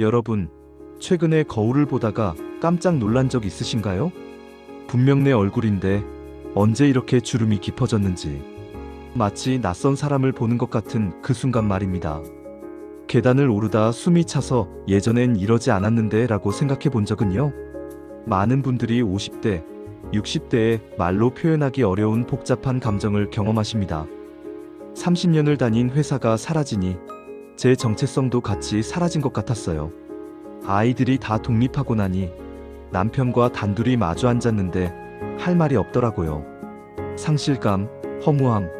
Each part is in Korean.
여러분, 최근에 거울을 보다가 깜짝 놀란 적 있으신가요? 분명 내 얼굴인데 언제 이렇게 주름이 깊어졌는지 마치 낯선 사람을 보는 것 같은 그 순간 말입니다. 계단을 오르다 숨이 차서 예전엔 이러지 않았는데 라고 생각해 본 적은요? 많은 분들이 50대, 60대에 말로 표현하기 어려운 복잡한 감정을 경험하십니다. 30년을 다닌 회사가 사라지니 제 정체성도 같이 사라진 것 같았어요. 아이들이 다 독립하고 나니 남편과 단둘이 마주 앉았는데 할 말이 없더라고요. 상실감, 허무함,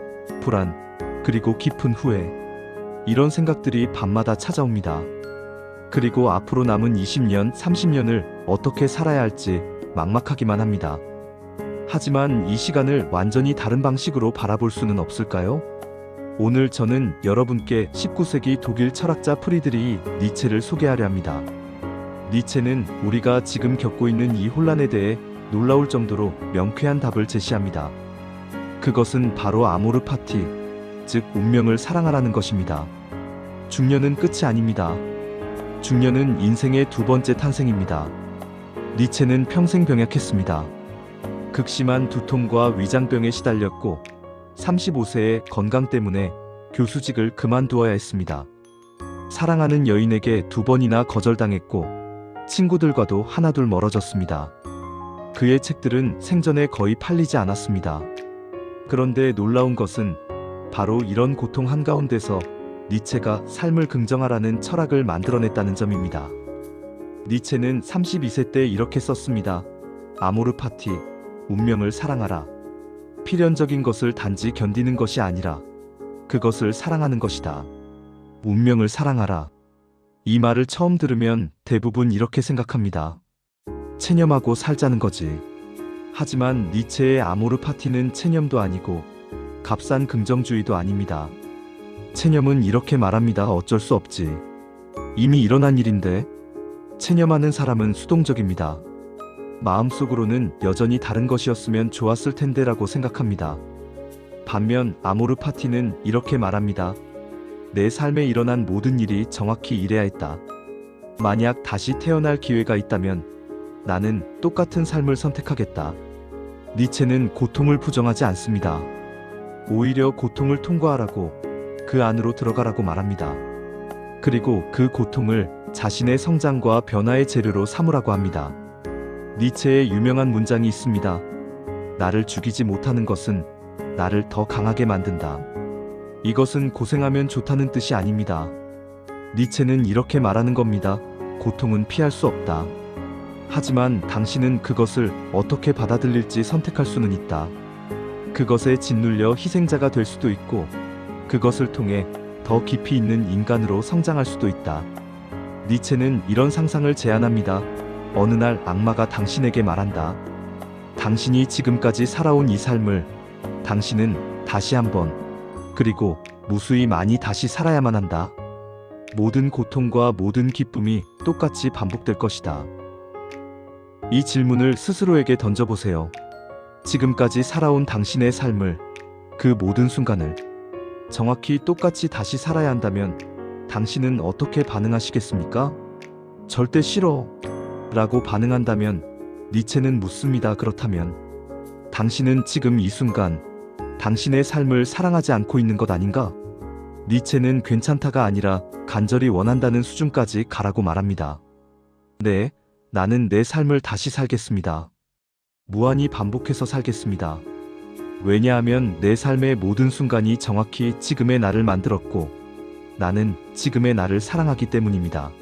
불안, 그리고 깊은 후회. 이런 생각들이 밤마다 찾아옵니다. 그리고 앞으로 남은 20년, 30년을 어떻게 살아야 할지 막막하기만 합니다. 하지만 이 시간을 완전히 다른 방식으로 바라볼 수는 없을까요? 오늘 저는 여러분께 19세기 독일 철학자 프리드리히 니체를 소개하려 합니다. 니체는 우리가 지금 겪고 있는 이 혼란에 대해 놀라울 정도로 명쾌한 답을 제시합니다. 그것은 바로 아모르 파티, 즉 운명을 사랑하라는 것입니다. 중년은 끝이 아닙니다. 중년은 인생의 두 번째 탄생입니다. 니체는 평생 병약했습니다. 극심한 두통과 위장병에 시달렸고 35세의 건강 때문에 교수직을 그만두어야 했습니다. 사랑하는 여인에게 두 번이나 거절당했고 친구들과도 하나둘 멀어졌습니다. 그의 책들은 생전에 거의 팔리지 않았습니다. 그런데 놀라운 것은 바로 이런 고통 한가운데서 니체가 삶을 긍정하라는 철학을 만들어냈다는 점입니다. 니체는 32세 때 이렇게 썼습니다. 아모르 파티, 운명을 사랑하라. 필연적인 것을 단지 견디는 것이 아니라 그것을 사랑하는 것이다. 운명을 사랑하라. 이 말을 처음 들으면 대부분 이렇게 생각합니다. 체념하고 살자는 거지. 하지만 니체의 아모르 파티는 체념도 아니고 값싼 긍정주의도 아닙니다. 체념은 이렇게 말합니다. 어쩔 수 없지. 이미 일어난 일인데 체념하는 사람은 수동적입니다. 마음속으로는 여전히 다른 것이었으면 좋았을 텐데라고 생각합니다. 반면 아모르 파티는 이렇게 말합니다. 내 삶에 일어난 모든 일이 정확히 이래야 했다. 만약 다시 태어날 기회가 있다면 나는 똑같은 삶을 선택하겠다. 니체는 고통을 부정하지 않습니다. 오히려 고통을 통과하라고 그 안으로 들어가라고 말합니다. 그리고 그 고통을 자신의 성장과 변화의 재료로 삼으라고 합니다. 니체의 유명한 문장이 있습니다. 나를 죽이지 못하는 것은 나를 더 강하게 만든다. 이것은 고생하면 좋다는 뜻이 아닙니다. 니체는 이렇게 말하는 겁니다. 고통은 피할 수 없다. 하지만 당신은 그것을 어떻게 받아들일지 선택할 수는 있다. 그것에 짓눌려 희생자가 될 수도 있고, 그것을 통해 더 깊이 있는 인간으로 성장할 수도 있다. 니체는 이런 상상을 제안합니다. 어느 날 악마가 당신에게 말한다. 당신이 지금까지 살아온 이 삶을 당신은 다시 한번 그리고 무수히 많이 다시 살아야만 한다. 모든 고통과 모든 기쁨이 똑같이 반복될 것이다. 이 질문을 스스로에게 던져보세요. 지금까지 살아온 당신의 삶을, 그 모든 순간을 정확히 똑같이 다시 살아야 한다면 당신은 어떻게 반응하시겠습니까? 절대 싫어. 라고 반응한다면 니체는 묻습니다. 그렇다면 당신은 지금 이 순간 당신의 삶을 사랑하지 않고 있는 것 아닌가? 니체는 괜찮다가 아니라 간절히 원한다는 수준까지 가라고 말합니다. 네, 나는 내 삶을 다시 살겠습니다. 무한히 반복해서 살겠습니다. 왜냐하면 내 삶의 모든 순간이 정확히 지금의 나를 만들었고, 나는 지금의 나를 사랑하기 때문입니다.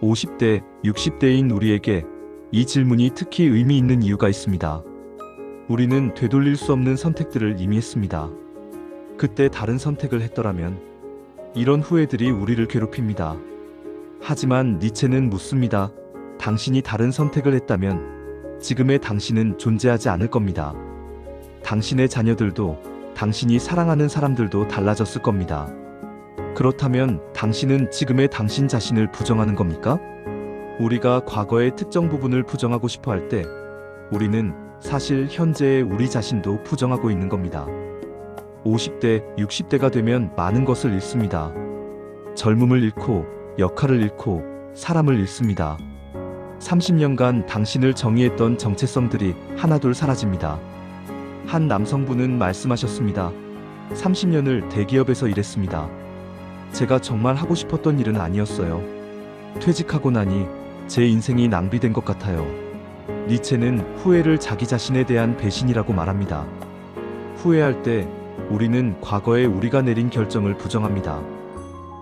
50대, 60대인 우리에게 이 질문이 특히 의미 있는 이유가 있습니다. 우리는 되돌릴 수 없는 선택들을 이미 했습니다. 그때 다른 선택을 했더라면 이런 후회들이 우리를 괴롭힙니다. 하지만 니체는 묻습니다. 당신이 다른 선택을 했다면 지금의 당신은 존재하지 않을 겁니다. 당신의 자녀들도 당신이 사랑하는 사람들도 달라졌을 겁니다. 그렇다면 당신은 지금의 당신 자신을 부정하는 겁니까? 우리가 과거의 특정 부분을 부정하고 싶어 할 때 우리는 사실 현재의 우리 자신도 부정하고 있는 겁니다. 50대, 60대가 되면 많은 것을 잃습니다. 젊음을 잃고, 역할을 잃고, 사람을 잃습니다. 30년간 당신을 정의했던 정체성들이 하나둘 사라집니다. 한 남성분은 말씀하셨습니다. 30년을 대기업에서 일했습니다. 제가 정말 하고 싶었던 일은 아니었어요. 퇴직하고 나니 제 인생이 낭비된 것 같아요. 니체는 후회를 자기 자신에 대한 배신이라고 말합니다. 후회할 때 우리는 과거에 우리가 내린 결정을 부정합니다.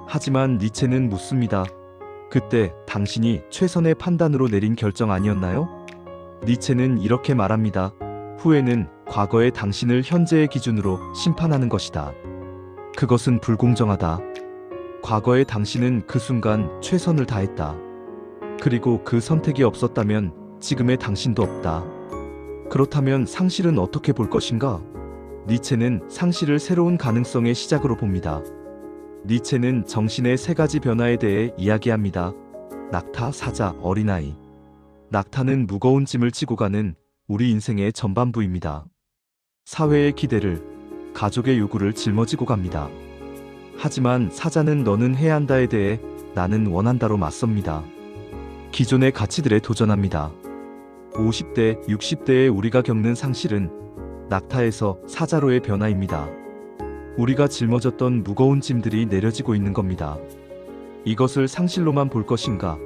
하지만 니체는 묻습니다. 그때 당신이 최선의 판단으로 내린 결정 아니었나요? 니체는 이렇게 말합니다. 후회는 과거의 당신을 현재의 기준으로 심판하는 것이다. 그것은 불공정하다. 과거의 당신은 그 순간 최선을 다했다. 그리고 그 선택이 없었다면 지금의 당신도 없다. 그렇다면 상실은 어떻게 볼 것인가? 니체는 상실을 새로운 가능성의 시작으로 봅니다. 니체는 정신의 세 가지 변화에 대해 이야기합니다. 낙타, 사자, 어린아이. 낙타는 무거운 짐을 지고 가는 우리 인생의 전반부입니다. 사회의 기대를, 가족의 요구를 짊어지고 갑니다. 하지만 사자는 너는 해야 한다에 대해 나는 원한다로 맞섭니다. 기존의 가치들에 도전합니다. 50대, 60대에 우리가 겪는 상실은 낙타에서 사자로의 변화입니다. 우리가 짊어졌던 무거운 짐들이 내려지고 있는 겁니다. 이것을 상실로만 볼 것인가?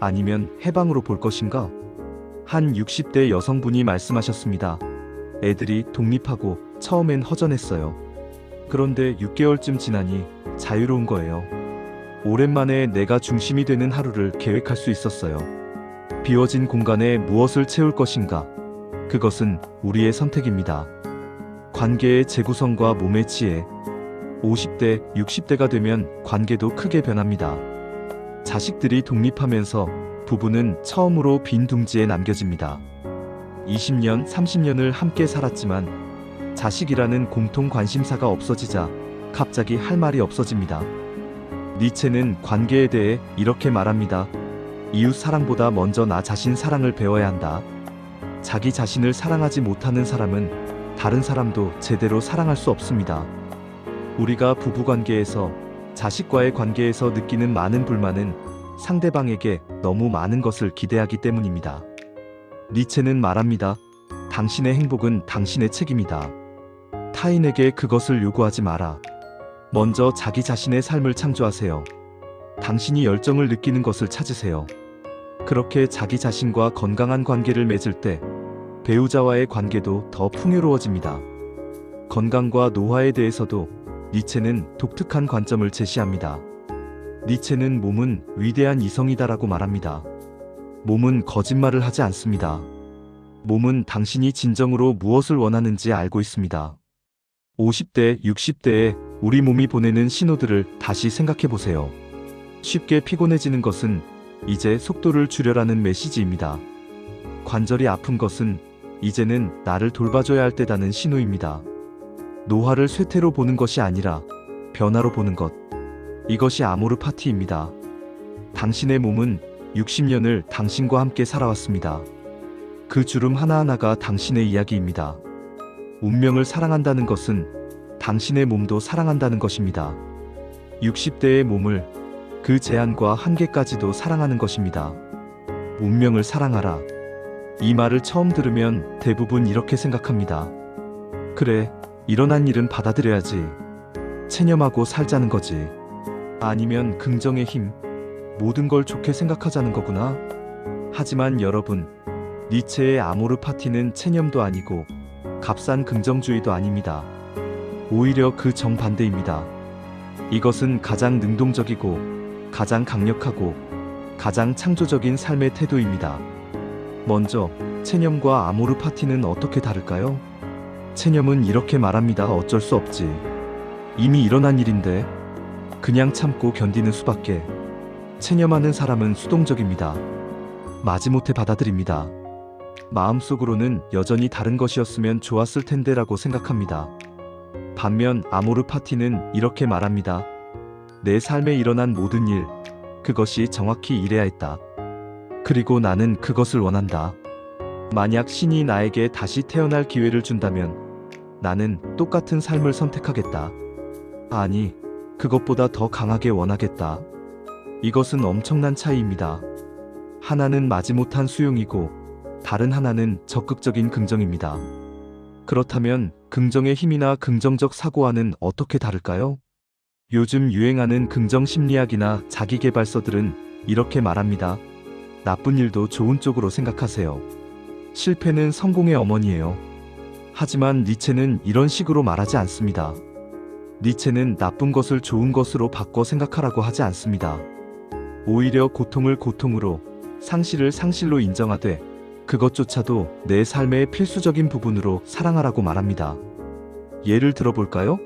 아니면 해방으로 볼 것인가? 한 60대 여성분이 말씀하셨습니다. 애들이 독립하고 처음엔 허전했어요. 그런데 6개월쯤 지나니 자유로운 거예요. 오랜만에 내가 중심이 되는 하루를 계획할 수 있었어요. 비워진 공간에 무엇을 채울 것인가? 그것은 우리의 선택입니다. 관계의 재구성과 몸의 지혜. 50대, 60대가 되면 관계도 크게 변합니다. 자식들이 독립하면서 부부는 처음으로 빈 둥지에 남겨집니다. 20년, 30년을 함께 살았지만 자식이라는 공통 관심사가 없어지자 갑자기 할 말이 없어집니다. 니체는 관계에 대해 이렇게 말합니다. 이웃 사랑보다 먼저 나 자신 사랑을 배워야 한다. 자기 자신을 사랑하지 못하는 사람은 다른 사람도 제대로 사랑할 수 없습니다. 우리가 부부 관계에서 자식과의 관계에서 느끼는 많은 불만은 상대방에게 너무 많은 것을 기대하기 때문입니다. 니체는 말합니다. 당신의 행복은 당신의 책임이다. 타인에게 그것을 요구하지 마라. 먼저 자기 자신의 삶을 창조하세요. 당신이 열정을 느끼는 것을 찾으세요. 그렇게 자기 자신과 건강한 관계를 맺을 때 배우자와의 관계도 더 풍요로워집니다. 건강과 노화에 대해서도 니체는 독특한 관점을 제시합니다. 니체는 몸은 위대한 이성이다라고 말합니다. 몸은 거짓말을 하지 않습니다. 몸은 당신이 진정으로 무엇을 원하는지 알고 있습니다. 50대, 60대에 우리 몸이 보내는 신호들을 다시 생각해 보세요. 쉽게 피곤해지는 것은 이제 속도를 줄여라는 메시지입니다. 관절이 아픈 것은 이제는 나를 돌봐줘야 할 때다는 신호입니다. 노화를 쇠퇴로 보는 것이 아니라 변화로 보는 것. 이것이 아모르 파티입니다. 당신의 몸은 60년을 당신과 함께 살아왔습니다. 그 주름 하나하나가 당신의 이야기입니다. 운명을 사랑한다는 것은 당신의 몸도 사랑한다는 것입니다. 60대의 몸을 그 제한과 한계까지도 사랑하는 것입니다. 운명을 사랑하라. 이 말을 처음 들으면 대부분 이렇게 생각합니다. 그래, 일어난 일은 받아들여야지. 체념하고 살자는 거지. 아니면 긍정의 힘, 모든 걸 좋게 생각하자는 거구나. 하지만 여러분, 니체의 아모르 파티는 체념도 아니고 값싼 긍정주의도 아닙니다. 오히려 그 정반대입니다. 이것은 가장 능동적이고 가장 강력하고 가장 창조적인 삶의 태도입니다. 먼저, 체념과 아모르 파티는 어떻게 다를까요? 체념은 이렇게 말합니다. 어쩔 수 없지. 이미 일어난 일인데, 그냥 참고 견디는 수밖에. 체념하는 사람은 수동적입니다. 마지못해 받아들입니다. 마음속으로는 여전히 다른 것이었으면 좋았을 텐데라고 생각합니다. 반면 아모르 파티는 이렇게 말합니다. 내 삶에 일어난 모든 일, 그것이 정확히 이래야 했다. 그리고 나는 그것을 원한다. 만약 신이 나에게 다시 태어날 기회를 준다면 나는 똑같은 삶을 선택하겠다. 아니, 그것보다 더 강하게 원하겠다. 이것은 엄청난 차이입니다. 하나는 마지못한 수용이고 다른 하나는 적극적인 긍정입니다. 그렇다면 긍정의 힘이나 긍정적 사고와는 어떻게 다를까요? 요즘 유행하는 긍정 심리학이나 자기개발서들은 이렇게 말합니다. 나쁜 일도 좋은 쪽으로 생각하세요. 실패는 성공의 어머니예요. 하지만 니체는 이런 식으로 말하지 않습니다. 니체는 나쁜 것을 좋은 것으로 바꿔 생각하라고 하지 않습니다. 오히려 고통을 고통으로, 상실을 상실로 인정하되 그것조차도 내 삶의 필수적인 부분으로 사랑하라고 말합니다. 예를 들어볼까요?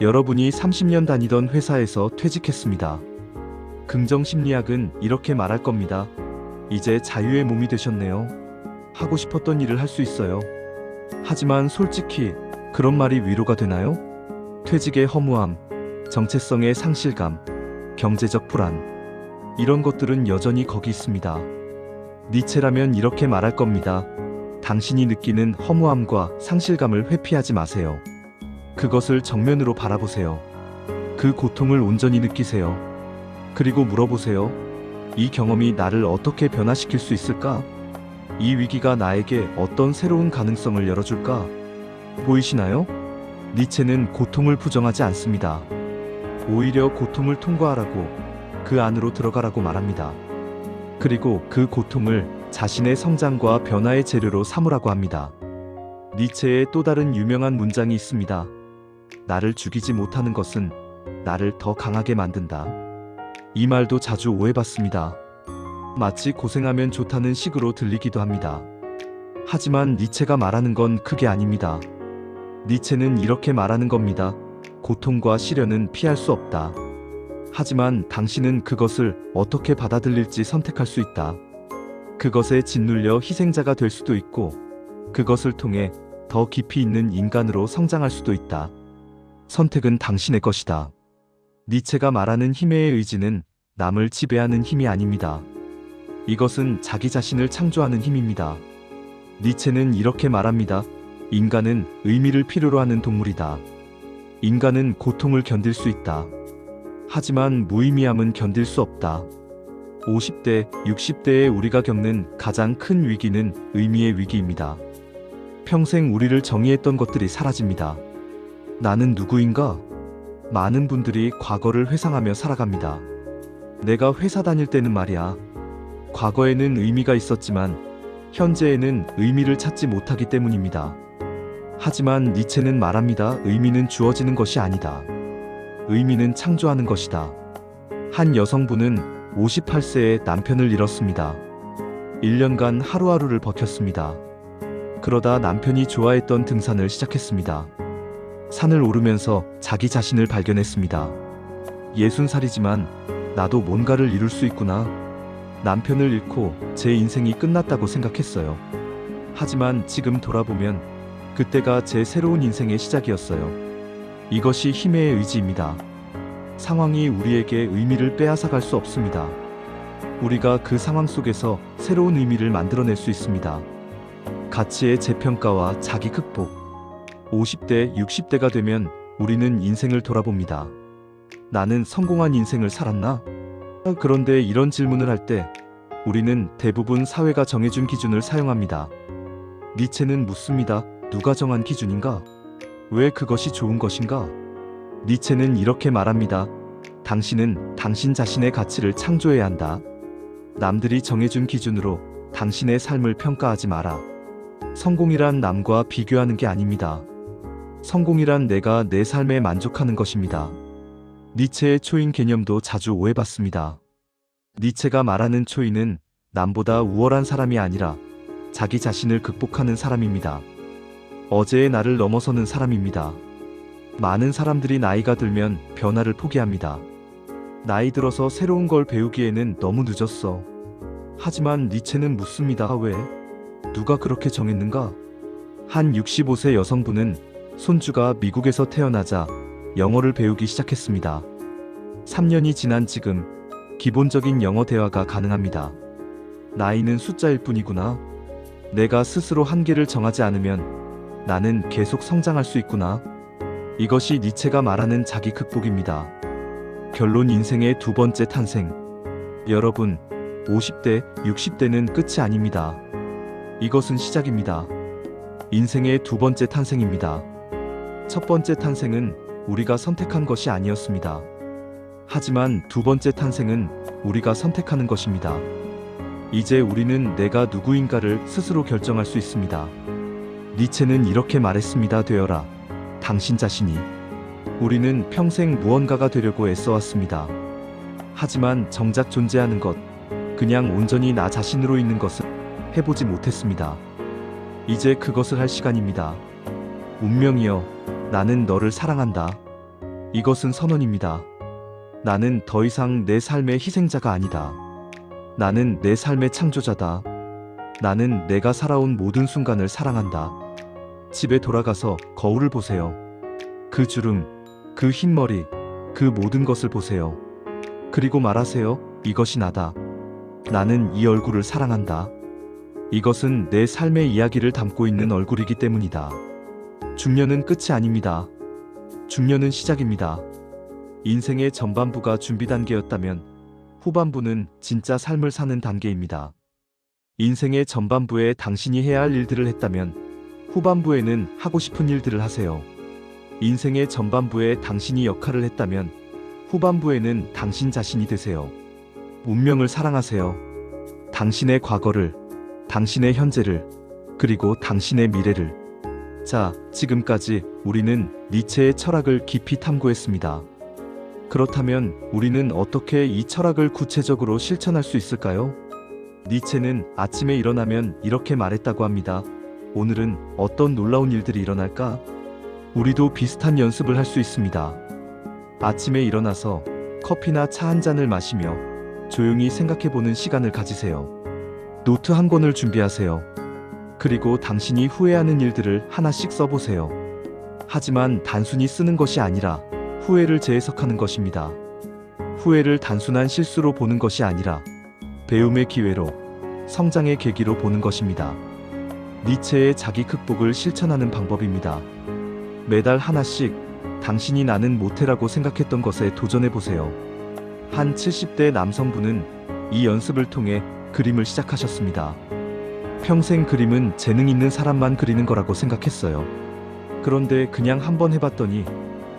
여러분이 30년 다니던 회사에서 퇴직했습니다. 긍정 심리학은 이렇게 말할 겁니다. 이제 자유의 몸이 되셨네요. 하고 싶었던 일을 할 수 있어요. 하지만 솔직히 그런 말이 위로가 되나요? 퇴직의 허무함, 정체성의 상실감, 경제적 불안. 이런 것들은 여전히 거기 있습니다. 니체라면 이렇게 말할 겁니다. 당신이 느끼는 허무함과 상실감을 회피하지 마세요. 그것을 정면으로 바라보세요. 그 고통을 온전히 느끼세요. 그리고 물어보세요. 이 경험이 나를 어떻게 변화시킬 수 있을까? 이 위기가 나에게 어떤 새로운 가능성을 열어줄까? 보이시나요? 니체는 고통을 부정하지 않습니다. 오히려 고통을 통과하라고 그 안으로 들어가라고 말합니다. 그리고 그 고통을 자신의 성장과 변화의 재료로 삼으라고 합니다. 니체의 또 다른 유명한 문장이 있습니다. 나를 죽이지 못하는 것은 나를 더 강하게 만든다. 이 말도 자주 오해받습니다. 마치 고생하면 좋다는 식으로 들리기도 합니다. 하지만 니체가 말하는 건 그게 아닙니다. 니체는 이렇게 말하는 겁니다. 고통과 시련은 피할 수 없다. 하지만 당신은 그것을 어떻게 받아들일지 선택할 수 있다. 그것에 짓눌려 희생자가 될 수도 있고, 그것을 통해 더 깊이 있는 인간으로 성장할 수도 있다. 선택은 당신의 것이다. 니체가 말하는 힘의 의지는 남을 지배하는 힘이 아닙니다. 이것은 자기 자신을 창조하는 힘입니다. 니체는 이렇게 말합니다. 인간은 의미를 필요로 하는 동물이다. 인간은 고통을 견딜 수 있다. 하지만 무의미함은 견딜 수 없다. 50대, 60대에 우리가 겪는 가장 큰 위기는 의미의 위기입니다. 평생 우리를 정의했던 것들이 사라집니다. 나는 누구인가? 많은 분들이 과거를 회상하며 살아갑니다. 내가 회사 다닐 때는 말이야. 과거에는 의미가 있었지만 현재에는 의미를 찾지 못하기 때문입니다. 하지만 니체는 말합니다. 의미는 주어지는 것이 아니다. 의미는 창조하는 것이다. 한 여성분은 58세에 남편을 잃었습니다. 1년간 하루하루를 버텼습니다. 그러다 남편이 좋아했던 등산을 시작했습니다. 산을 오르면서 자기 자신을 발견했습니다. 60살이지만 나도 뭔가를 이룰 수 있구나. 남편을 잃고 제 인생이 끝났다고 생각했어요. 하지만 지금 돌아보면 그때가 제 새로운 인생의 시작이었어요. 이것이 힘의 의지입니다. 상황이 우리에게 의미를 빼앗아갈 수 없습니다. 우리가 그 상황 속에서 새로운 의미를 만들어낼 수 있습니다. 가치의 재평가와 자기 극복. 50대, 60대가 되면 우리는 인생을 돌아봅니다. 나는 성공한 인생을 살았나? 그런데 이런 질문을 할 때 우리는 대부분 사회가 정해준 기준을 사용합니다. 니체는 묻습니다. 누가 정한 기준인가? 왜 그것이 좋은 것인가? 니체는 이렇게 말합니다. 당신은 당신 자신의 가치를 창조해야 한다. 남들이 정해준 기준으로 당신의 삶을 평가하지 마라. 성공이란 남과 비교하는 게 아닙니다. 성공이란 내가 내 삶에 만족하는 것입니다. 니체의 초인 개념도 자주 오해받습니다. 니체가 말하는 초인은 남보다 우월한 사람이 아니라 자기 자신을 극복하는 사람입니다. 어제의 나를 넘어서는 사람입니다. 많은 사람들이 나이가 들면 변화를 포기합니다. 나이 들어서 새로운 걸 배우기에는 너무 늦었어. 하지만 니체는 묻습니다. 왜? 누가 그렇게 정했는가? 한 65세 여성분은 손주가 미국에서 태어나자 영어를 배우기 시작했습니다. 3년이 지난 지금 기본적인 영어 대화가 가능합니다. 나이는 숫자일 뿐이구나. 내가 스스로 한계를 정하지 않으면 나는 계속 성장할 수 있구나. 이것이 니체가 말하는 자기 극복입니다. 결론 인생의 두 번째 탄생. 여러분, 50대, 60대는 끝이 아닙니다. 이것은 시작입니다. 인생의 두 번째 탄생입니다. 첫 번째 탄생은 우리가 선택한 것이 아니었습니다. 하지만 두 번째 탄생은 우리가 선택하는 것입니다. 이제 우리는 내가 누구인가를 스스로 결정할 수 있습니다. 니체는 이렇게 말했습니다. 되어라. 당신 자신이. 우리는 평생 무언가가 되려고 애써왔습니다. 하지만 정작 존재하는 것, 그냥 온전히 나 자신으로 있는 것을 해보지 못했습니다. 이제 그것을 할 시간입니다. 운명이여, 나는 너를 사랑한다. 이것은 선언입니다. 나는 더 이상 내 삶의 희생자가 아니다. 나는 내 삶의 창조자다. 나는 내가 살아온 모든 순간을 사랑한다. 집에 돌아가서 거울을 보세요. 그 주름, 그 흰머리, 그 모든 것을 보세요. 그리고 말하세요. 이것이 나다. 나는 이 얼굴을 사랑한다. 이것은 내 삶의 이야기를 담고 있는 얼굴이기 때문이다. 중년은 끝이 아닙니다. 중년은 시작입니다. 인생의 전반부가 준비 단계였다면 후반부는 진짜 삶을 사는 단계입니다. 인생의 전반부에 당신이 해야 할 일들을 했다면 후반부에는 하고 싶은 일들을 하세요. 인생의 전반부에 당신이 역할을 했다면 후반부에는 당신 자신이 되세요. 운명을 사랑하세요. 당신의 과거를, 당신의 현재를, 그리고 당신의 미래를. 자, 지금까지 우리는 니체의 철학을 깊이 탐구했습니다. 그렇다면 우리는 어떻게 이 철학을 구체적으로 실천할 수 있을까요? 니체는 아침에 일어나면 이렇게 말했다고 합니다. 오늘은 어떤 놀라운 일들이 일어날까? 우리도 비슷한 연습을 할 수 있습니다. 아침에 일어나서 커피나 차 한 잔을 마시며 조용히 생각해 보는 시간을 가지세요. 노트 한 권을 준비하세요. 그리고 당신이 후회하는 일들을 하나씩 써보세요. 하지만 단순히 쓰는 것이 아니라 후회를 재해석하는 것입니다. 후회를 단순한 실수로 보는 것이 아니라 배움의 기회로 성장의 계기로 보는 것입니다. 니체의 자기 극복을 실천하는 방법입니다. 매달 하나씩 당신이 나는 모태라고 생각했던 것에 도전해 보세요. 한 70대 남성분은 이 연습을 통해 그림을 시작하셨습니다. 평생 그림은 재능 있는 사람만 그리는 거라고 생각했어요. 그런데 그냥 한번 해봤더니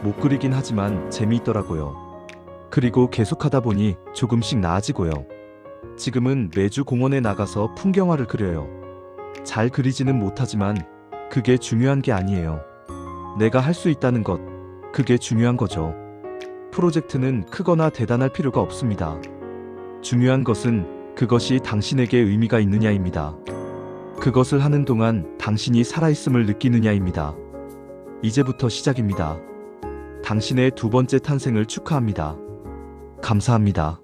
못 그리긴 하지만 재미있더라고요. 그리고 계속하다 보니 조금씩 나아지고요. 지금은 매주 공원에 나가서 풍경화를 그려요. 잘 그리지는 못하지만 그게 중요한 게 아니에요. 내가 할 수 있다는 것, 그게 중요한 거죠. 프로젝트는 크거나 대단할 필요가 없습니다. 중요한 것은 그것이 당신에게 의미가 있느냐입니다. 그것을 하는 동안 당신이 살아있음을 느끼느냐입니다. 이제부터 시작입니다. 당신의 두 번째 탄생을 축하합니다. 감사합니다.